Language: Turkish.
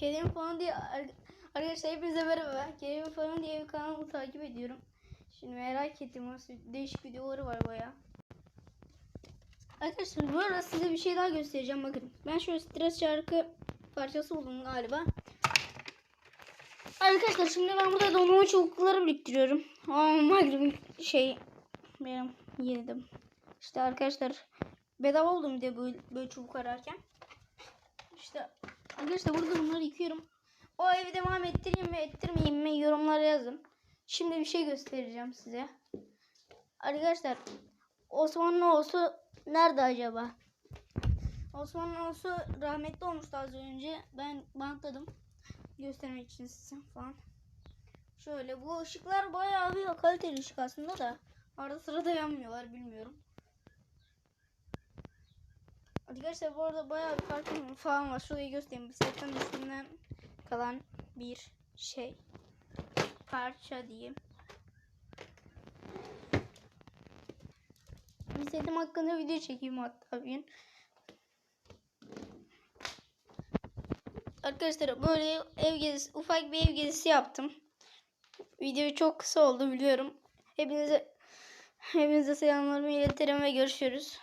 Kerim falan diye ar- arkadaşlar hepinize merhaba. Kerim falan diye bir kanalımı takip ediyorum. Şimdi merak ettim nasıl değişik videoları var baya. Arkadaşlar bu arada size bir şey daha göstereceğim bakın. Ben şöyle stres şarkı parçası buldum galiba. Arkadaşlar şimdi ben burada dondurma çubukları biriktiriyorum. Ama şey benim yedim. İşte arkadaşlar bedava oldum diye böyle, böyle çubuk ararken. İşte arkadaşlar burada bunları yıkıyorum. O evi devam ettireyim mi ettirmeyeyim mi yorumlara yazın. Şimdi bir şey göstereceğim size. Arkadaşlar Osmanlı olsu nerede acaba? Osmanlı olsu rahmetli olmuştu az önce. Ben bantladım. Göstermek için size falan. Şöyle bu ışıklar bayağı bir kaliteli ışık aslında da. Arada sırada yanmıyorlar bilmiyorum. Arkadaşlar bu arada bayağı bir farklı falan var. Şurayı göstereyim. Bisikletin üstünden kalan bir şey. Parça diyeyim. Bisikletim hakkında video çekeyim hatta bir gün. Arkadaşlar böyle ev gezisi, ufak bir ev gezisi yaptım. Video çok kısa oldu biliyorum. Hepinize hepinize selamlarımı iletirim ve görüşürüz.